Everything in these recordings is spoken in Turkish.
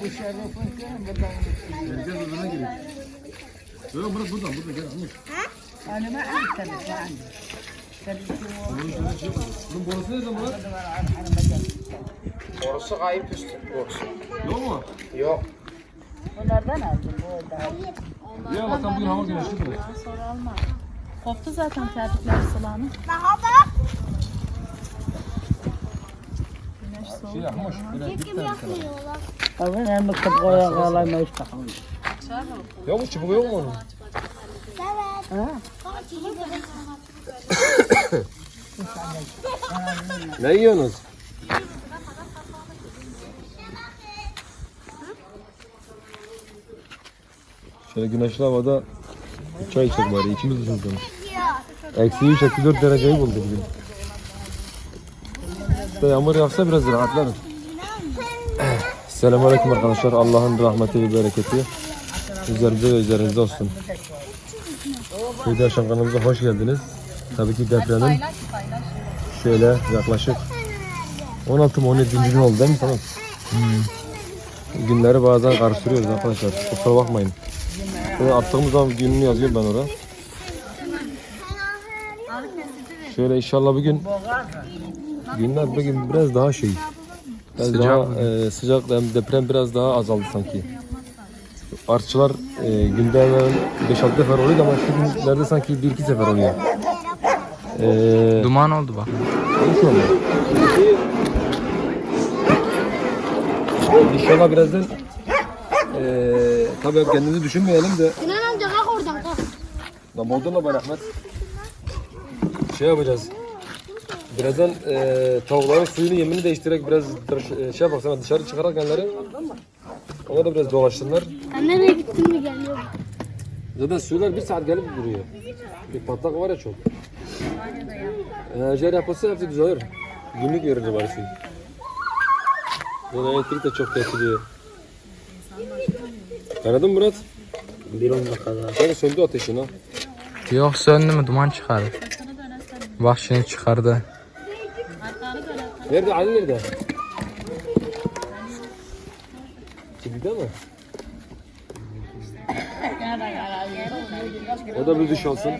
Bu şerefin ki buradan Gel odana gidelim. Yok Murat buradan buradan gel. Murat. Önüme al tabii ben. Tabii ki o Bunun borusu nerede gel. Borusu kayıp üstü borusu. Yok mu? Yok. Bunlardan aldım bu da. Ya bakalım bugün hava güneşli mi? Sonra alma. Koptu zaten terlikler sılanı. Güneş soğuk. Şey yapmış. Böyle bir tane sana. Tabii hem kıp koya kalayma işte. Yok mu çubuğu yok mu onun? Ha? Ne yiyorsunuz? Şöyle güneşli havada çay içecek bari ikimiz ısınsın. Eksi 3, eksi 4 dereceyi buldu bugün. İşte yağmur yağsa biraz rahatlarız. Selamünaleyküm arkadaşlar. Allah'ın rahmeti ve bereketi üzerimize ve üzerinizde olsun. Köyde Yaşam kanalımıza hoş geldiniz. Tabii ki depremin şöyle yaklaşık 16 mı 17. gün oldu değil mi tamam? Günleri bazen karıştırıyoruz arkadaşlar. Kusura bakmayın. Şöyle attığımız zaman gününü yazıyorum ben oraya. Şöyle inşallah bugün günler bugün biraz daha şey. Biraz daha e, sıcak hem deprem biraz daha azaldı sanki. Artçılar e, günde hemen 5-6 sefer oluyor ama şu günlerde sanki 1-2 sefer oluyor. E, Duman oldu bak. Oldu. İnşallah birazdan eee tabii kendimizi düşünmeyelim de Sinan amca kalk oradan kalk. Lan Moldova Ahmet şey yapacağız birazdan eee tavukların suyunu yemini değiştirerek biraz dış- e, şey yaparsana dışarı çıkarak kendileri ona da biraz dolaşsınlar Sen nereye gittin mi geliyor? zaten suylar bir saat gelip duruyor bir patlak var ya çok eee şey yapılsa hepsi düzelir günlük verir bari suyu yani elektrik de çok tehdit Aradın Murat? Bir on kadar. Sen söndü ateşin ha. Yok söndü mü duman çıkarır. Bak şimdi çıkardı. Nerede? Ali nerede? Kibide mi? O da bir duş alsın.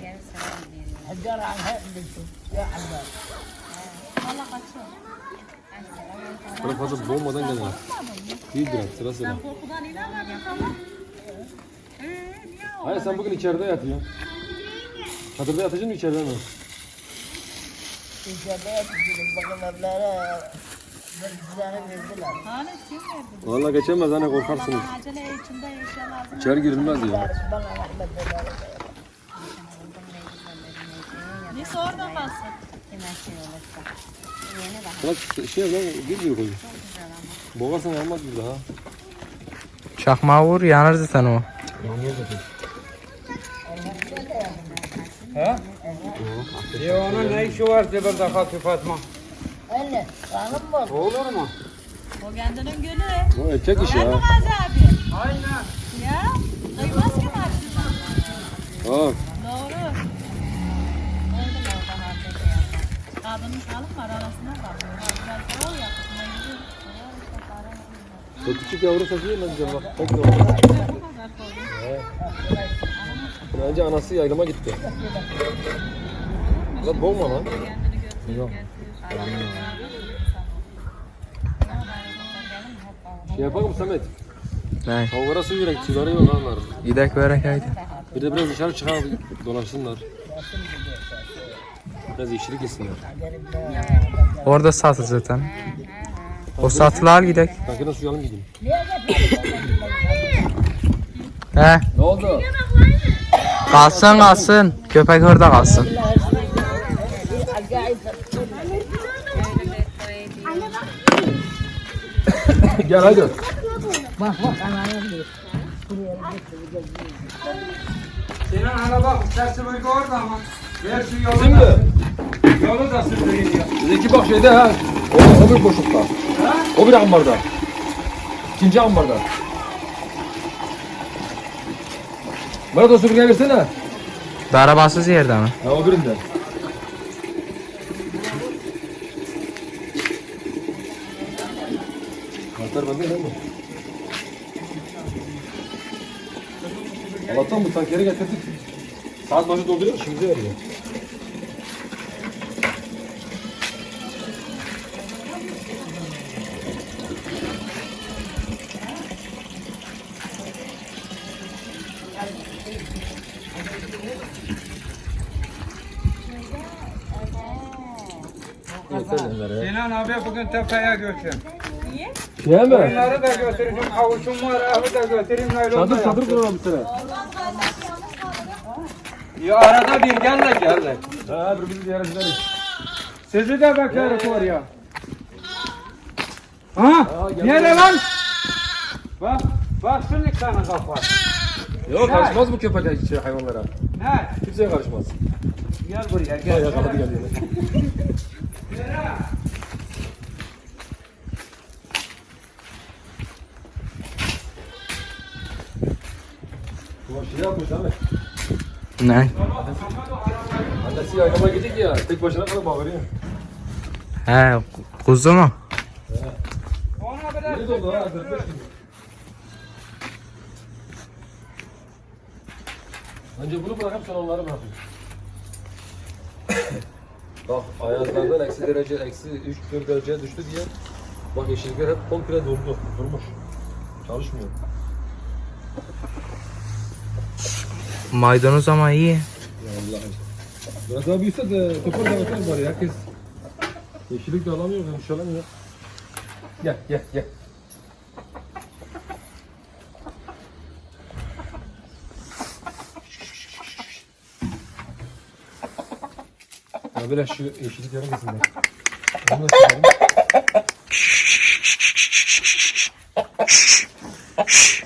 Böyle fazla boğmadan gelin. İyi biraz sıra sıra. Hayır sen bugün içeride yatıyorsun. Çadırda yatacaksın mı içeride mi? İçeride yatıyoruz bakın evlere. Düzeni verdiler. Hani kim verdi? Vallahi geçemez hani korkarsınız. Acele içinde eşya lazım. İçeri girilmez ya. Bana rahmet eder. Neyse orada kalsın. Bırak şey lan bir bir koy. Boğarsan olmaz bir daha. Çakmağı vur yanar zaten Ya onun ne işi var Zebir'de Fatih Fatma? Öyle. Kanım var. Olur mu? O kendinin gülü. O erkek işi ha. Gazi abi. Aynen. Ya. Duymaz ki başına. Ha. Doğru. Oldu mu orada harcada ya? Kadının sağlık var arasına kalıyor. Biraz da o ya. kızına gidiyor. O küçük yavru taşıyor lan bak. Bak ne oldu. Bence anası yaylıma gitti. Lan boğma lan. Yok. Şey yapalım Samet? Ne? Tavuklara su verek, suları yok onlar. Gidek verek haydi. Bir de biraz dışarı çıkar dolaşsınlar. Biraz yeşillik yesinler. Orada satır zaten. O satılı al gidek. Makine suyu alın gidin. He. Ne oldu? Kalsın kalsın. Köpek orada kalsın. Gel hadi. Bak bak ananı diyor. Sinan hala bak tersi bölge orada ama. Ver şu yolu Bizim mi? da. Yolu da sürdürün ya. Bizimki bak şeyde ha. O, o bir boşlukta. O bir ambarda. İkinci ambarda. Murat o süpürgeyi versene. Arabasız yerde mi? Ha o birinde. Tanklar bende değil mi? Allah'tan bu tankeri getirdik. Saat başı dolduruyor, işimize yarıyor. Yeter onlara ya. Sinan abi bugün tepeye götür. Şey mi? Bunları da götüreceğim. Havuçum var, ahı da götüreyim. Çadır çadır kuralım bir tane. Ya arada bir gel de gel de. Ha birbirimizi ziyaret ederiz. Sizi de bekleriz var ya. Ha? gel Nere buraya. lan? Bak, bak şimdi sana kafa. Yok karışmaz bu köpekler şey, hayvanlara. Ne? Kimseye karışmaz. Gel buraya Gel gel. yakaladı geldi. Bu şey yapmış mi? Ne? Annesi yaylama gidecek ya. Tek başına kalıp bağırıyor. He kuzu mu? Yeni doldu ha. 45 gün. Önce bunu bırakıp sonra onları bırakayım. Bak ayazlardan eksi derece, eksi 3 4 dereceye düştü diye bak yeşillikler hep komple durdu, durmuş. Çalışmıyor. Maydanoz ama iyi. Vallahi. Biraz daha büyüse de topar da var ya herkes. Yeşillik de alamıyor, yumuşak alamıyor. Gel, gel, gel. Ya böyle şu yeşillik yarım de. Onu da çıkaralım.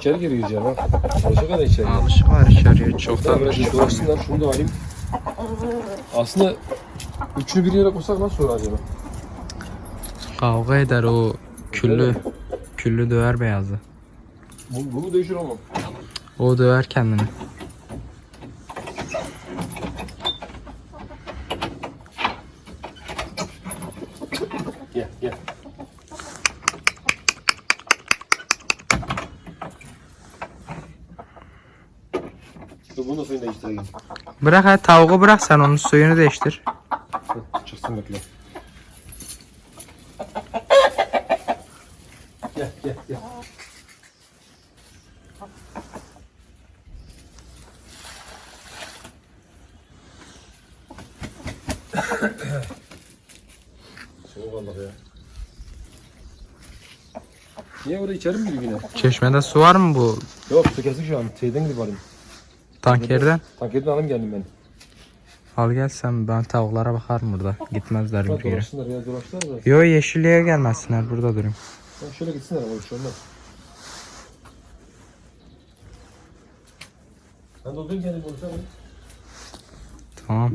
içeri giriyoruz ya bak. Alışık da içeri. Alışık var içeriye çok Daha da bir dolaşsınlar şunu da alayım. Aslında üçünü bir yere koysak nasıl olur acaba? kavga eder o küllü. Küllü döver beyazı. Bu, bu değişir ama. O döver kendini. Gel gel. Da suyunu değiştireyim. Bırak hadi tavuğu bırak sen onun suyunu değiştir. Hı, Çıksın bekle. Gel gel gel. Soğuk Allah ya. Niye orada içeri mi giriyor yine? Çeşmede su var mı bu Yok su kesik şu an. Şeyden gidip alayım. Tankerden? Tankerden alayım geldim ben. Al gel sen ben tavuklara bakarım burada. Gitmezler bir yere. dolaşsınlar ya dolaşsınlar da. Yo yeşilliğe gelmezsinler burada durayım. Ya şöyle gitsinler ama şey olmaz. Ben doldurayım kendim konuşalım. Tamam.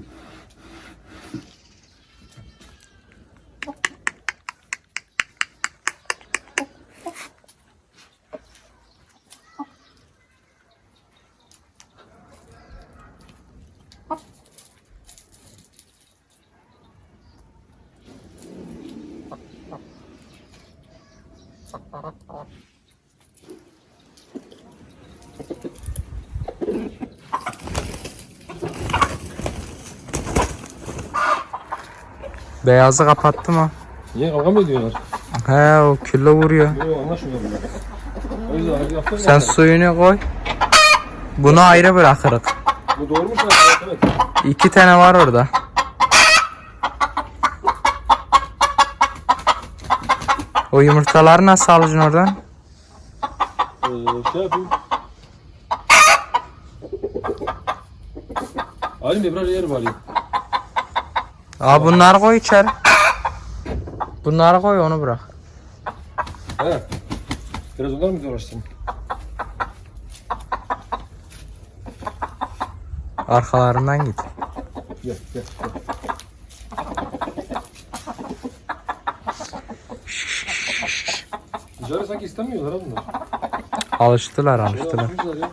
Beyazı kapattı mı? Niye kavga mı ediyorlar? He o külle vuruyor. Yok anlaşmıyor bunlar. Sen suyunu koy. Bunu ayrı bırakırız. Bu doğurmuş mu? Evet. İki tane var orada. O yumurtaları nasıl alacaksın oradan? Ee, şey yapayım. Da biraz yer var ya. Aa bunları koy içeri. Bunları koy onu bırak. He. Biraz onlar mı dolaşsın? Arkalarından git. Gel gel gel. Dışarı sanki istemiyorlar ha bunlar. Alıştılar alıştılar. Alışmışlar ya.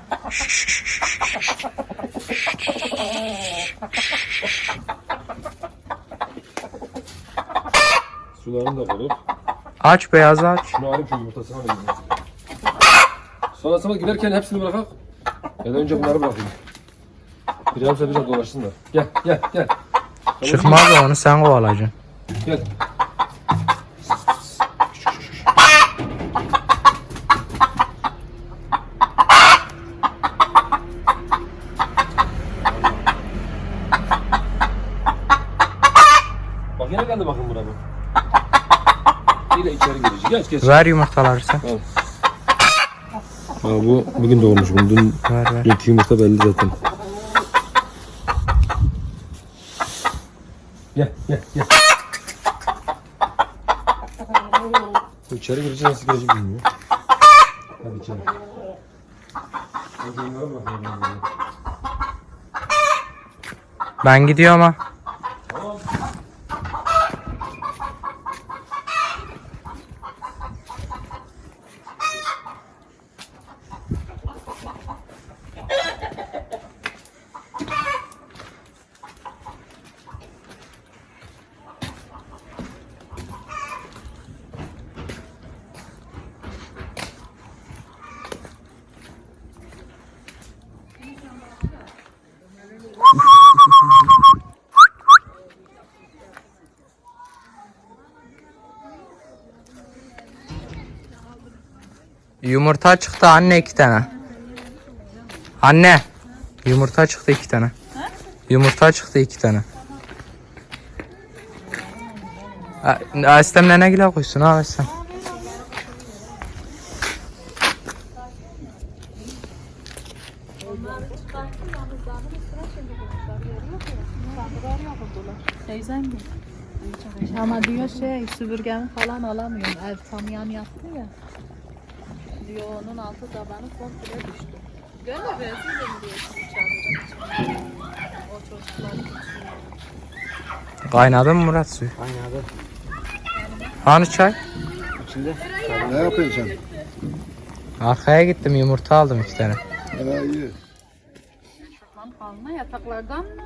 Sularını da koyduk. Aç beyazı aç. Şunu alayım şu yumurtasını alayım. Sonrasında giderken hepsini bırakak. Ya da önce bunları bırakayım. Bir yarım saat biraz dolaşsınlar. Gel gel gel. Çıkmaz o, onu sen kovalayacaksın. Gel. Bak yine geldi bakın buraya bu. Yine içeri girecek. Geç geç. Ver yumurtaları sen. Ha, bu bugün doğmuş. Bunu dün Ver ver. dünkü yumurta belli zaten. Gel gel gel. Bu içeri girecek nasıl girecek bilmiyorum. Hadi içeri. Hadi bunlara bakalım. Ben gidiyorum ha. Yumurta çıktı anne iki tane. Anne. Yumurta çıktı iki tane. Yumurta çıktı iki tane. Astem ne güle koysun ha Astem. Ama diyor şey süpürgemi falan alamıyorum. Ev tam yan yaptı ya. Diyor onun altı tabanı komple düştü. Mi? Rezil de mi diyorsun içeride? O çocuklar için. Kaynadı mı Murat suyu? Kaynadı. Hani çay? İçinde. Ne yapıyorsun sen? Arkaya gittim yumurta aldım iki tane. Ha iyi. Kalma yataklardan mı?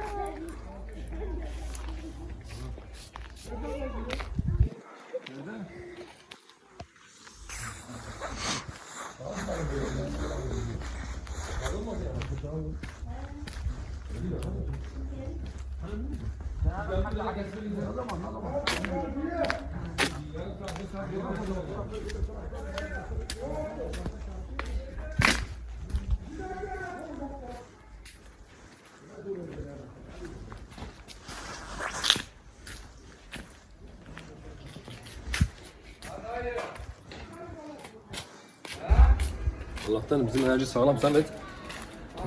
Allah'tan bizim enerji sağlam Samet.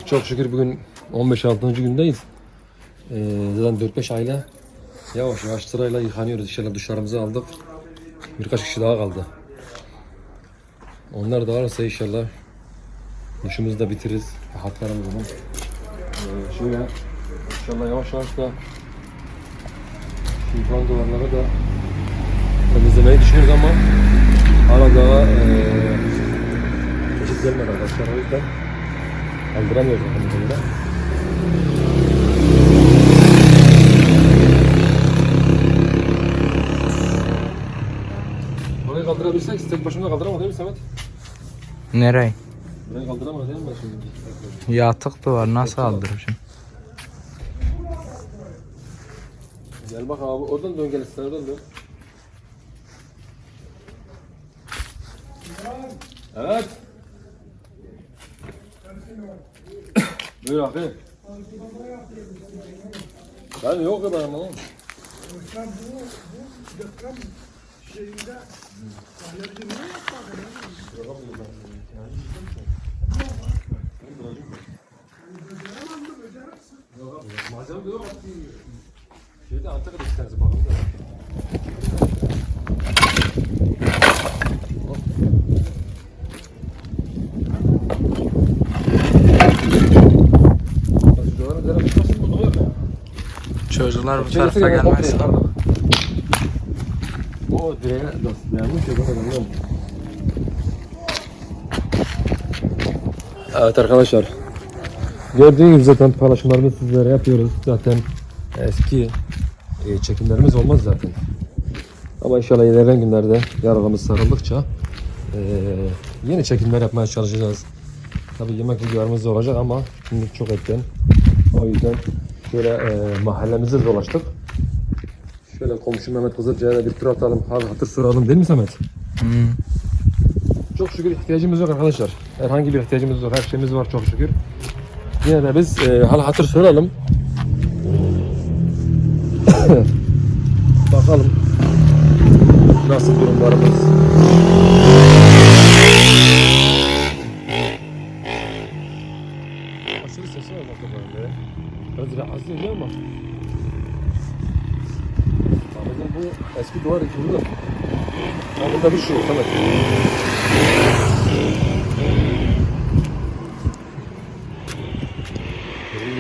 Çok şükür bugün 15-6. gündeyiz. Ee, zaten 4-5 aile yavaş yavaş sırayla yıkanıyoruz. İnşallah duşlarımızı aldık. Birkaç kişi daha kaldı. Onlar da varsa inşallah duşumuzu da bitiririz. Rahatlarımızı da. Ee, şöyle inşallah yavaş yavaş da şu duvarları da temizlemeyi düşünüyoruz ama hala daha eee Teşekkür gelmedi arkadaşlar o yüzden kaldıramıyoruz göre. Orayı kaldırabilirsek tek başına kaldıramaz değil mi Samet? Nereye? Burayı kaldıramaz değil mi ben şimdi? Yatık duvar nasıl aldıracağım? Gel bak abi oradan dön gel istersen oradan dön. Evet. Buyur abi. Ben yok kadar ama. Malzeme de yok. Şeyde Antakya'da bir tanesi bakın da. Çocukların üzerine tutmasın mı? Doğru mu? Çocuklar bu tarafa gelmez. O direğe dayanmış ya bilmiyorum. Evet arkadaşlar. Gördüğünüz gibi zaten paylaşımlarımızı sizlere yapıyoruz. Zaten eski e, çekimlerimiz olmaz zaten. Ama inşallah ilerleyen günlerde yaralarımız sarıldıkça e, yeni çekimler yapmaya çalışacağız. Tabii yemek videolarımız da olacak ama şimdi çok erken. O yüzden şöyle e, mahallemizi dolaştık. Şöyle komşu Mehmet Kızılca'ya da bir tur atalım. Hal hatır soralım değil mi Samet? Çok şükür ihtiyacımız yok arkadaşlar. Herhangi bir ihtiyacımız yok. Her şeyimiz var çok şükür. Yine de biz e, hal hatır soralım. Bakalım nasıl durumlarımız. Aşırı sesi var bak böyle. Biraz rahatsız ediyor ama. Bazen bu eski duvar yıkıldı. Bir şey Samet.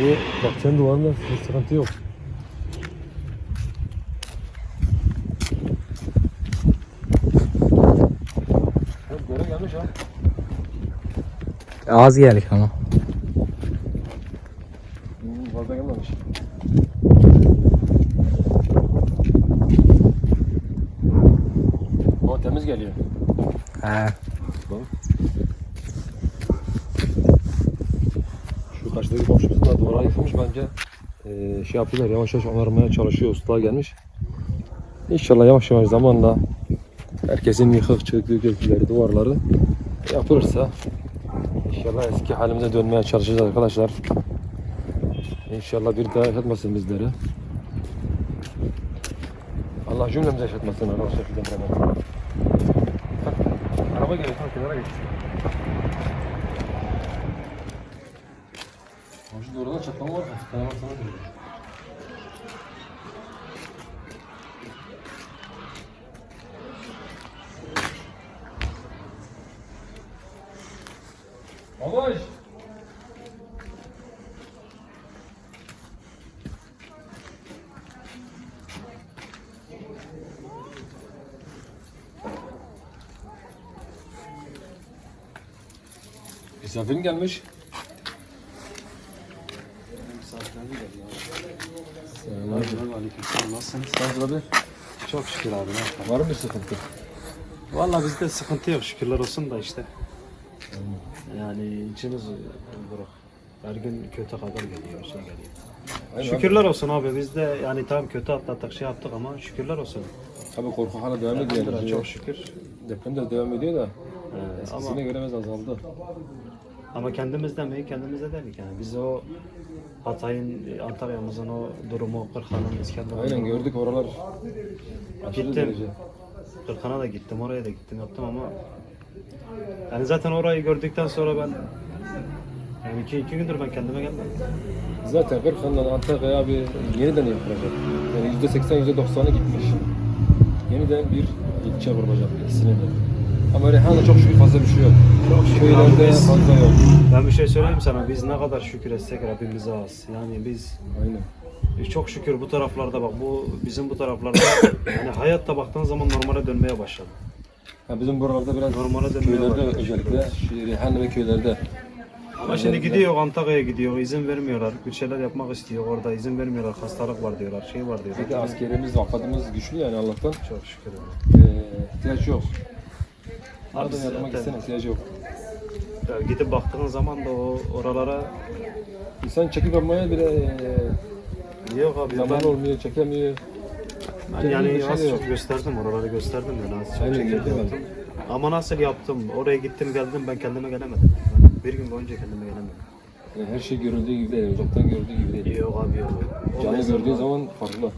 Bu bahçenin duvarında bir sıkıntı yok. Yok göre gelmiş ha. Az geldik ama. Hmm, fazla gelmemiş. O temiz geliyor. He. Şu karşıdaki komşumuzun da duvara yıkılmış bence. Ee, şey yapıyorlar yavaş yavaş onarmaya çalışıyor. Usta gelmiş. İnşallah yavaş yavaş zamanla herkesin yıkık çıktığı gözleri, duvarları yapılırsa inşallah eski halimize dönmeye çalışacağız arkadaşlar. İnşallah bir daha yaşatmasın bizleri. Allah cümlemize yaşatmasın arkadaşlar Araba geliyor, kenara geç. Şu doğrudan çatlama var. Sana bak Misafirin gelmiş. Nasılsınız? Nasıl abi? Çok şükür abi. Var mı bir sıkıntı? Vallahi bizde sıkıntı yok şükürler olsun da işte. Yani içimiz buruk. Her gün kötü haber geliyor, şey geliyor. Aynen Şükürler olsun abi biz de yani tam kötü atlattık şey yaptık ama şükürler olsun. Abi. Tabii korku hala devam ediyor. Çok şükür. Deprem de devam ediyor da Ee, eskisine ama göre biraz azaldı. Ama kendimizden mi kendimize dedik yani biz o Hatay'ın Antalya'mızın o durumu Kırkhan'ın İskenderun'un Aynen gördük oralar. Aşırı Gittim. derece. Kırkhan'a da gittim, oraya da gittim, yaptım ama yani zaten orayı gördükten sonra ben yani iki, iki gündür ben kendime gelmedim. Zaten Kırkhan'dan Antakya'ya bir yeniden yapılacak. Yani yüzde seksen, yüzde doksanı gitmiş. Yeniden bir ilçe kurulacak ikisine de. Ama Reyhan'da çok şükür fazla bir şey yok. Çok şükür Köylerde abi biz- fazla yok. Ben bir şey söyleyeyim sana, biz ne kadar şükür etsek Rabbimize az. Yani biz Aynen. çok şükür bu taraflarda bak, bu bizim bu taraflarda yani hayatta baktığın zaman normale dönmeye başladı. Ha, bizim buralarda biraz Normale dönmeye köylerde başladı. özellikle şey, Reyhan ve köylerde. Ama şimdi gidiyor Antakya'ya gidiyor, izin vermiyorlar. Bir şeyler yapmak istiyor orada, izin vermiyorlar. Hastalık var diyorlar, şey var Bir de diyorlar. askerimiz, afadımız güçlü yani Allah'tan. Çok şükür. abi. Ee, ihtiyaç yok. Nereden yardıma zaten- gitsen ihtiyaç yok. Ya gidip baktığın zaman da o oralara İnsan çekip yapmaya bile e, yok abi zaman ben, olmuyor, çekemiyor. ben yani bir şey az çok gösterdim oraları gösterdim yani az çok Aynen, gördüm ben. yaptım. Ama nasıl yaptım? Oraya gittim geldim ben kendime gelemedim. Ben bir gün boyunca kendime gelemedim. Yani her şey görüldüğü gibi değil, uzaktan görüldüğü gibi değil. Yok abi yok. O, Canlı mezarlar- gördüğün zaman farklı.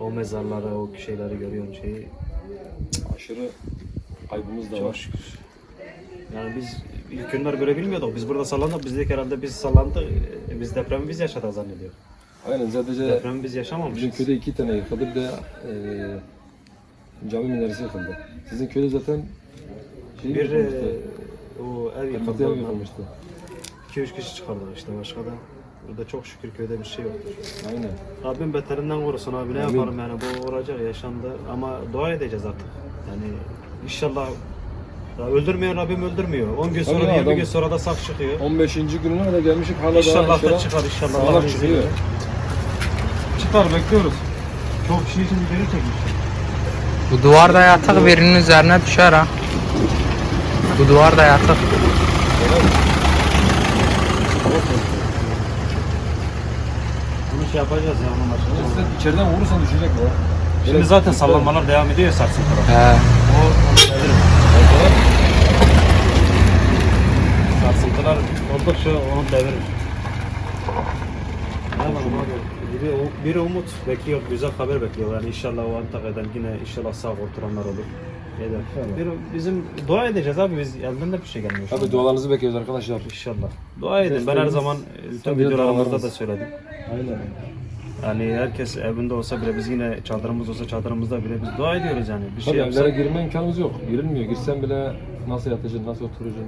o mezarları, o şeyleri görüyorsun şeyi. Aşırı kaybımız da Çok var. şükür. Yani biz ilk günler böyle bilmiyorduk. Biz burada sallandık. Biz dedik herhalde biz sallandık. e, Biz depremi biz yaşadık zannediyor. Aynen sadece Depremi biz bizim yaşamamışız. köyde iki tane yıkıldı bir de e, cami minaresi yıkıldı. Sizin köyde zaten şey Bir e, yıkılmıştı. o ev Katı ev yıkıldı. yıkılmıştı. 2-3 kişi çıkardık işte başka da. Burada çok şükür köyde bir şey yoktur. Aynen. Rabbim beterinden korusun abi ne Amin. yapalım yani bu olacak yaşandı ama dua edeceğiz artık. Yani inşallah Ya öldürmeyen Rabbim öldürmüyor. 10 gün sonra Tabii 20 adam- gün sonra da sak çıkıyor. 15. gününe kadar gelmişik hala İnşallah daha da çıkar inşallah. Sağlam çıkıyor. Çıkar bekliyoruz. Çok kişi için geri çekmiş. Bu duvar da yatık birinin üzerine düşer ha. Bu duvar da yatık. Bunu şey yapacağız ya onun başında. Sen içeriden vurursan düşecek bu. Şimdi zaten sallanmalar devam ediyor ya sarsıntılar. He. O sarsıntılar oldukça onu abi? Biri, biri umut bekliyor, güzel haber bekliyor. Yani inşallah o Antakya'dan yine inşallah sağ kurtulanlar olur. Eder. Bir, bizim dua edeceğiz abi biz elden de bir şey gelmiyor. şu Tabii anda. dualarınızı bekliyoruz arkadaşlar. İnşallah. Dua edin. Ben her Desteğiniz- zaman e, bütün Tabii, videolarımızda da söyledim. Aynen. Yani herkes evinde olsa bile biz yine çadırımız olsa çadırımızda bile biz dua ediyoruz yani. Bir şey Tabii yapsak. evlere girme imkanımız yok. Girilmiyor. Girsen bile nasıl yatacaksın, nasıl oturacaksın?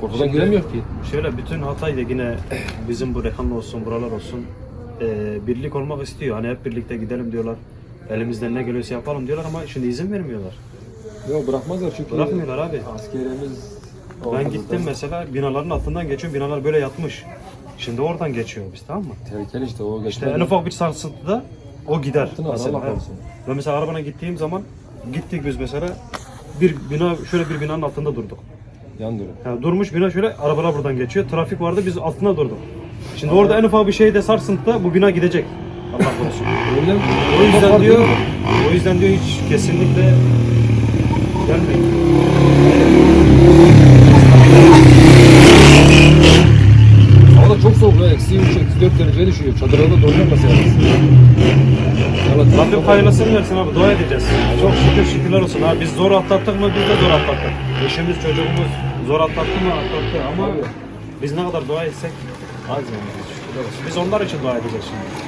Korkudan Şimdi- giremiyor ki. Şöyle bütün Hatay'da yine bizim bu Rehanlı olsun, buralar olsun e, birlik olmak istiyor. Hani hep birlikte gidelim diyorlar. Elimizden ne geliyorsa yapalım diyorlar ama şimdi izin vermiyorlar. Yok bırakmazlar çünkü. Bırakmıyorlar abi. Askerimiz Ben gittim mesela binaların altından geçiyorum. Binalar böyle yatmış. Şimdi oradan geçiyor biz tamam mı? Tehlikeli işte o İşte geçmez. en ufak bir sarsıntıda o gider. Altına Mesela. Allah evet. korusun. Ben mesela arabana gittiğim zaman gittik biz mesela bir bina şöyle bir binanın altında durduk. Yan durun. Yani durmuş bina şöyle arabalar buradan geçiyor. Trafik vardı biz altında durduk. Şimdi orada en ufak bir şeyde sarsıntıda bu bina gidecek. Allah korusun. O yüzden diyor o yüzden diyor hiç kesinlikle gelmeyin. Hava ya. Eksi 3, eksi 4 dereceye düşüyor. Çadırlarda donuyor mesela. Evet, Rabbim hayırlısını versin abi dua edeceğiz. Çok şükür şükürler olsun abi. Biz zor atlattık mı biz de zor atlattık. Eşimiz çocuğumuz zor atlattı mı atlattı ama biz ne kadar dua etsek az yani. Biz onlar için dua edeceğiz şimdi.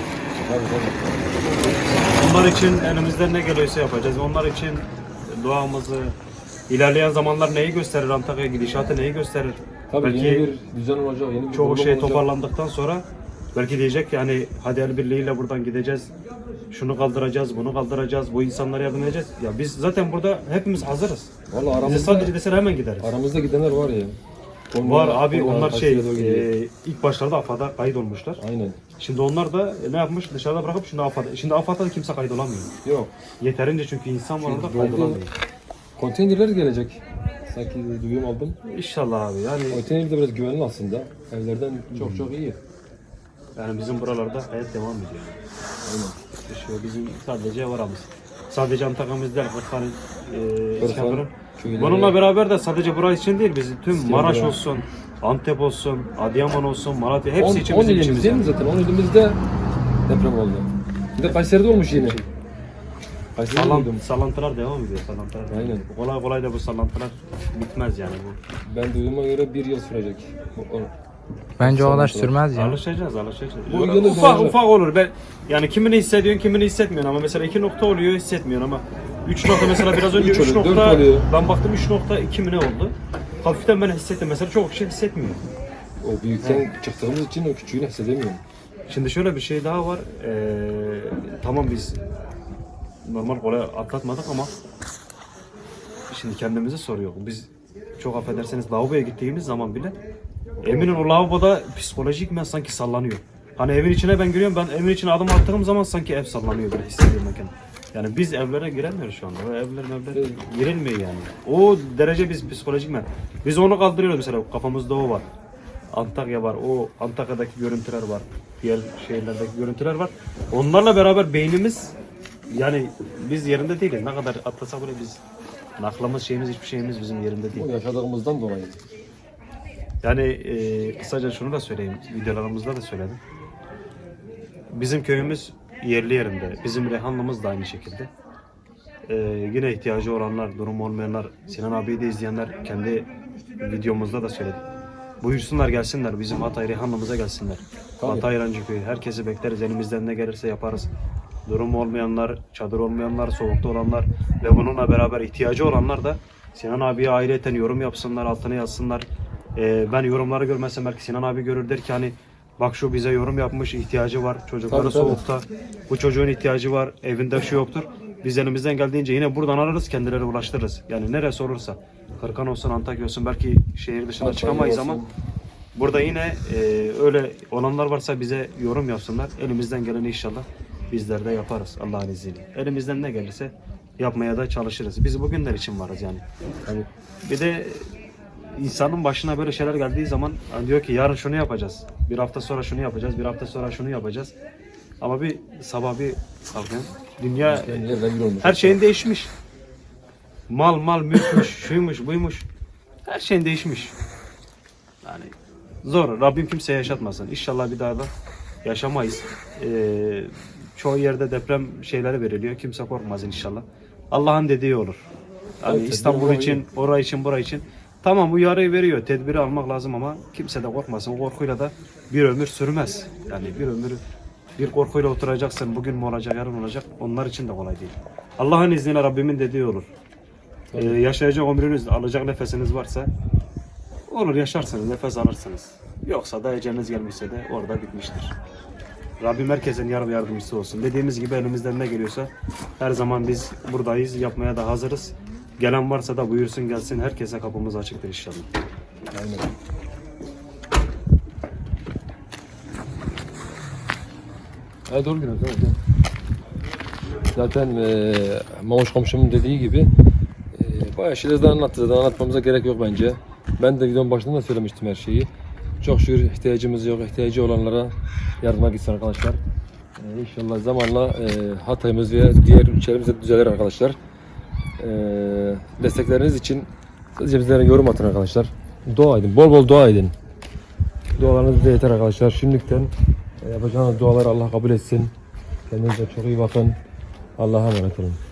Onlar için elimizden ne geliyorsa yapacağız. Onlar için duamızı ilerleyen zamanlar neyi gösterir Antakya gidişatı neyi gösterir? Tabii Belki yeni bir düzen olacak, yeni bir çoğu şey olacak. toparlandıktan sonra belki diyecek yani hadi el birliğiyle buradan gideceğiz. Şunu kaldıracağız, bunu kaldıracağız, bu insanlara yardım edeceğiz. Ya biz zaten burada hepimiz hazırız. Valla Bize aramızda, sadece deseler hemen gideriz. aramızda gidenler var ya. Konya- Var abi Konya, onlar şey e, ilk başlarda AFAD'a kayıt olmuşlar. Aynen. Şimdi onlar da e, ne yapmış dışarıda bırakıp şimdi AFAD'a. Şimdi AFAD'da da kimse kayıt olamıyor. Yok. Yeterince çünkü insan var orada kayıt olamıyor. Konteynerler gelecek. Sanki duyum aldım. İnşallah abi yani Konteyner de biraz güvenli aslında. Evlerden çok çok iyi. yani bizim buralarda hayat devam ediyor. Aynen. Şu bizim sadece varamız. Sadece Antakya'mız değil, Kırklar'ın, e, İskenderun. köyleri- Bununla beraber de sadece burası için değil, biz tüm İskenderun. Maraş olsun, Antep olsun, Adıyaman olsun, Malatya hepsi 10 için 10 bizim ilimiz değil mi yani. zaten? 10 ilimizde deprem oldu. Bir de Kayseri'de olmuş yine. Kayseri'de Sallan, duydum. sallantılar devam ediyor. Sallantılar. Aynen. Kolay kolay da bu sallantılar bitmez yani bu. Ben duyduğuma göre bir yıl sürecek. O- Bence o kadar sürmez ya. Alışacağız, alışacağız. Bu yılı ufak doğru. ufak olur. Ben yani kimini hissediyorsun, kimini hissetmiyorsun ama mesela iki nokta oluyor, hissetmiyorsun ama 3 nokta mesela biraz önce Üç 3 oluyor, dört nokta oluyor. ben baktım 3 nokta 2 mi ne oldu? Hafiften ben hissettim. Mesela çok kişi hissetmiyor. O büyükten çıktığımız için o küçüğünü hissedemiyorum. Şimdi şöyle bir şey daha var. Ee, tamam biz normal kolay atlatmadık ama şimdi kendimize soruyor. Biz çok affederseniz lavaboya gittiğimiz zaman bile eminim o lavaboda psikolojik sanki sallanıyor. Hani evin içine ben giriyorum ben evin içine adım attığım zaman sanki ev sallanıyor böyle hissediyorum ben. Yani biz evlere giremiyoruz şu anda. Evler evler girilmiyor yani. O derece biz psikolojik men. Biz onu kaldırıyoruz mesela kafamızda o var. Antakya var. O Antakya'daki görüntüler var. Diğer şehirlerdeki görüntüler var. Onlarla beraber beynimiz yani biz yerinde değiliz. Ne kadar atlasak bile biz aklımız şeyimiz hiçbir şeyimiz bizim yerinde değil. O yaşadığımızdan dolayı. Yani e, kısaca şunu da söyleyeyim. Videolarımızda da söyledim. Bizim köyümüz yerli yerinde. Bizim Rehanlımız da aynı şekilde. E, yine ihtiyacı olanlar, durum olmayanlar, Sinan abiyi de izleyenler kendi videomuzda da söyledi. Buyursunlar gelsinler. Bizim Hatay Rehanlımıza gelsinler. Tabii. Hatay Rancıköy. Herkesi bekleriz. Elimizden ne gelirse yaparız. Durum olmayanlar, çadır olmayanlar, soğukta olanlar ve bununla beraber ihtiyacı olanlar da Sinan abiye ayrıyeten yorum yapsınlar, altına yazsınlar. Ee, ben yorumları görmezsem belki Sinan abi görür der ki hani Bak şu bize yorum yapmış, ihtiyacı var. Çocukları Tabii, tabii. soğukta. Bu çocuğun ihtiyacı var. Evinde şu yoktur. Biz elimizden geldiğince yine buradan alırız, kendileri ulaştırırız. Yani neresi olursa. Kırkan olsun, Antakya olsun. Belki şehir dışına Antalya çıkamayız olsun. ama burada yine e, öyle olanlar varsa bize yorum yapsınlar. Elimizden geleni inşallah bizler de yaparız Allah'ın izniyle. Elimizden ne gelirse yapmaya da çalışırız. Biz bugünler için varız yani. yani bir de insanın başına böyle şeyler geldiği zaman hani diyor ki yarın şunu yapacağız. Bir hafta sonra şunu yapacağız. Bir hafta sonra şunu yapacağız. Ama bir sabah bir kalkın. Dünya her şeyin değişmiş. Mal mal mülkmüş, şuymuş, buymuş. Her şeyin değişmiş. Yani zor. Rabbim kimseye yaşatmasın. İnşallah bir daha da yaşamayız. Ee, çoğu yerde deprem şeyleri veriliyor. Kimse korkmaz inşallah. Allah'ın dediği olur. Yani Evet, İstanbul için, orayı için, burayı için. Tamam uyarıyı veriyor. Tedbiri almak lazım ama kimse de korkmasın. O korkuyla da bir ömür sürmez. Yani bir ömür bir korkuyla oturacaksın. Bugün mü olacak, yarın olacak. Onlar için de kolay değil. Allah'ın izniyle Rabbimin dediği olur. Ee, yaşayacak ömrünüz, alacak nefesiniz varsa olur yaşarsınız, nefes alırsınız. Yoksa da eceliniz gelmişse de orada bitmiştir. Rabbim herkesin yar ve yardımcısı olsun. Dediğimiz gibi elimizden ne geliyorsa her zaman biz buradayız, yapmaya da hazırız. Gelen varsa da buyursun gelsin. Herkese kapımız açıktır inşallah. Aynen. Evet doğru. Evet. evet. Zaten e, Mamuş komşumun dediği gibi e, bayağı şeyler de anlattı. Zaten anlatmamıza gerek yok bence. Ben de videonun başında da söylemiştim her şeyi. Çok şükür ihtiyacımız yok. İhtiyacı olanlara yardıma gitsin arkadaşlar. E, inşallah zamanla e, Hatay'ımız ve diğer ülkelerimiz de düzelir arkadaşlar. E, destekleriniz için sadece bizlere yorum atın arkadaşlar. Dua edin. Bol bol dua edin. Dualarınız bize yeter arkadaşlar. Şimdilikten e, yapacağınız duaları Allah kabul etsin. Kendinize çok iyi bakın. Allah'a emanet olun.